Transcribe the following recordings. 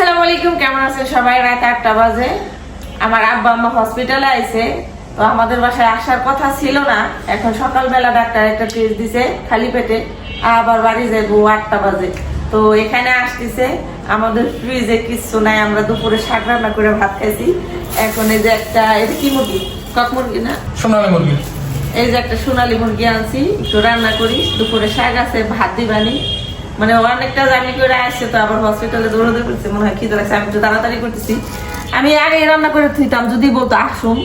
আসসালামু আলাইকুম কেমন আছেন সবাই? রাত আটটা বাজে। আমার আব্বা আম্মা হসপিটালে আইছে। তো আমাদের বাসায় আসার কথা ছিল না। এখন সকালবেলা ডাক্তার একটা টেস্ট দিছে খালি পেটে। আবার বাড়ি যাব আটটা বাজে। তো এখানে আসতেছে। আমাদের ফ্রিজে কিচ্ছু নাই। আমরা দুপুরে শাক রান্না করে ভাত খাইছি। এখন এই যে একটা এটা কি মুরগি? কক মুরগি না? সোনালী মুরগি। এই যে একটা সোনালী মুরগি আনছি। একটু রান্না করি। দুপুরে শাক আছে ভাত দিবানি। মানে অনেকটা জার্নি করে আসছে তো আবার হসপিটালে দৌড়াদৌড়ি করছে মনে হয় খিদে লাগছে। আমি একটু তাড়াতাড়ি করতেছি। আমি আগে রান্না করে থুইতাম যদি বলতো আসুন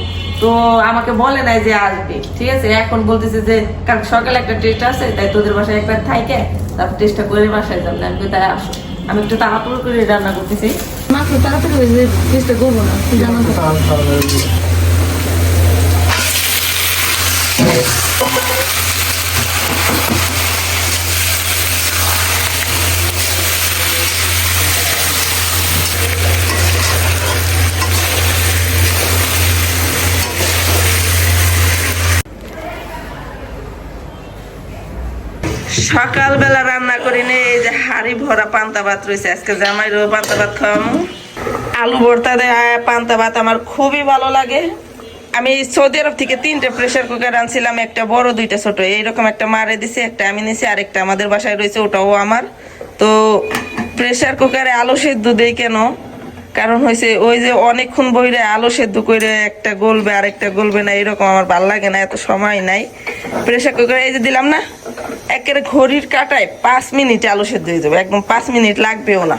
তো আমাকে বলে নাই যে আসবে ঠিক আছে? এখন বলতেছে যে কাল সকালে একটা টেস্ট আছে তাই তোদের বাসায় একবার থাইকে তারপর টেস্টটা করে বাসায় যাব। আমি তাই আসো। আমি একটু তাড়াতাড়ি করে রান্না করতেছি। মাত্র তাড়াতাড়ি হয়ে যে চেষ্টা করব না জানো তো। সকালবেলা রান্না করি নে, এই যে হাড়ি ভরা পান্তা ভাত রয়েছে, আজকে জামাইরও পান্তা ভাত খাওয়ামু। আলু ভর্তা দেয়, পান্তা ভাত আমার খুবই ভালো লাগে। আমি সৌদি আরব থেকে তিনটে প্রেশার কুকার আনছিলাম, একটা বড়, দুইটা ছোট। এইরকম একটা মারে দিছে, একটা আমি নিছি, আরেকটা আমাদের বাসায় রয়েছে, ওটাও আমার। তো প্রেশার কুকারে আলু সেদ্ধ দেই কেন? কারণ হয়েছে ওই যে অনেকক্ষণ বইরে আলু সেদ্ধ করে একটা গলবে, আরেকটা গলবে না, এরকম আমার ভালো লাগে না, এত সময় নাই। প্রেসার কুকারে এই যে দিলাম না, একেবারে ঘড়ির কাটায় পাঁচ মিনিট আলু সেদ্ধ হয়ে যাবে, একদম পাঁচ মিনিট লাগবেও না।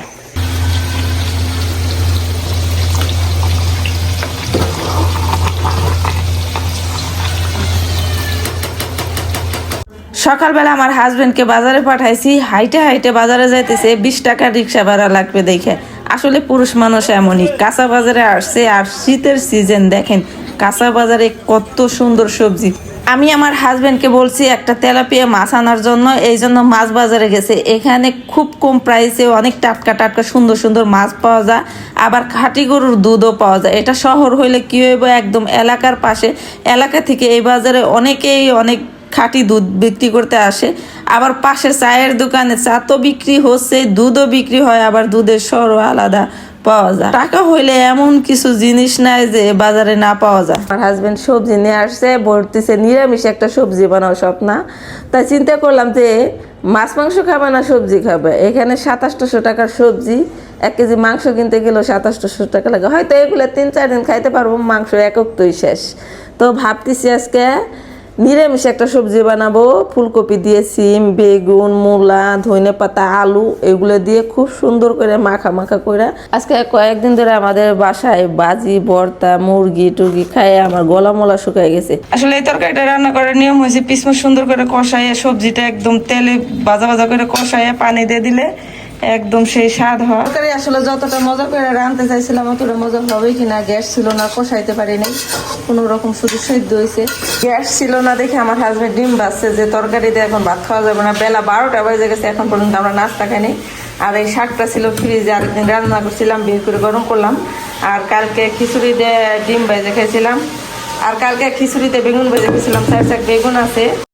সকালবেলা আমার হাজবেন্ডকে বাজারে পাঠাইছি, হাইটে হাইটে বাজারে যাইতেছে, বিশ টাকা রিক্সা ভাড়া লাগবে দেখে। আসলে পুরুষ মানুষ এমনই। কাঁচা বাজারে আসছে আর শীতের সিজন দেখেন, কাঁচা বাজারে কত সুন্দর সবজি। আমি আমার হাজবেন্ডকে বলছি, একটা তেলাপিয়া মাছ আনার জন্য এই জন্য মাছ বাজারে গেছে। এখানে খুব কম প্রাইসে অনেক টাটকা টাটকা সুন্দর সুন্দর মাছ পাওয়া যায়। আবার খাঁটি গরুর দুধও পাওয়া যায়। এটা শহর হইলে কী হইব? একদম এলাকার পাশে। এলাকা থেকে এই বাজারে অনেকেই অনেক খাঁটি দুধ বিক্রি করতে আসে। আবার পাশে চায়ের দোকানে চা তো বিক্রি হচ্ছে, দুধও বিক্রি হয়, আবার দুধের সরও আলাদা পাওয়া যায়। টাকা হইলে এমন কিছু জিনিস নাই যে বাজারে না পাওয়া যায়। আমার হাজবেন্ড সবজি নিয়ে আসছে, বলতেছে, নিরামিষ একটা সবজি বানাও সব না তাই চিন্তা করলাম যে, মাছ, মাংস খাবে না, সবজি খাবে? এখানে সাতাশশো টাকার সবজি, এক কেজি মাংস কিনতে গেলেও সাতাশশো টাকা লাগে। হয়তো এগুলো তিন, চার দিন খাইতে পারব, মাংস একক তুই শেষ। তো ভাবতেছি আজকে নিরামিষ একটা সবজি বানাবো, ফুলকপি দিয়ে সিম, বেগুন, মূলা, ধনে পাতা, আলু, এগুলো দিয়ে খুব সুন্দর করে মাখা মাখা করে আজকে কয়েকদিন ধরে আমাদের বাসায় বাজি ভর্তা মুরগি, টুরগি খায়, আমার গলা মলা শুকায় গেছে। আসলে এই তরকারিটা রান্না করার নিয়ম হয়েছে পিসমুচ সুন্দর করে কষাইয়া সবজিটা একদম তেলে ভাজা ভাজা করে কষাইয়া পানি দিয়ে দিলে একদম সেই স্বাদ হয়। তরকারি আসলে যতটা মজা করে রাঁধতে চাইছিলাম, অতটা মজা হবে কিনা গ্যাস ছিল না, কষাইতে পারি পারিনি। কোনো রকম শুধু সেদ্ধ হয়েছে। গ্যাস ছিল না দেখে আমার হাজবেন্ড ডিম বাজছে যে তরকারি দিয়ে এখন ভাত খাওয়া যাবে না। বেলা বারোটা বাজে গেছে, এখন পর্যন্ত আমরা নাস্তা খাইনি। আর এই শাকটা ছিল ফ্রিজে আরেকদিন রান্না করছিলাম, বের করে গরম করলাম। আর কালকে খিচুড়ি দিয়ে ডিম ভেজে খেয়েছিলাম। আর কালকে খিচুড়িতে বেগুন ভেজে খেয়েছিলাম। চার চার বেগুন আছে।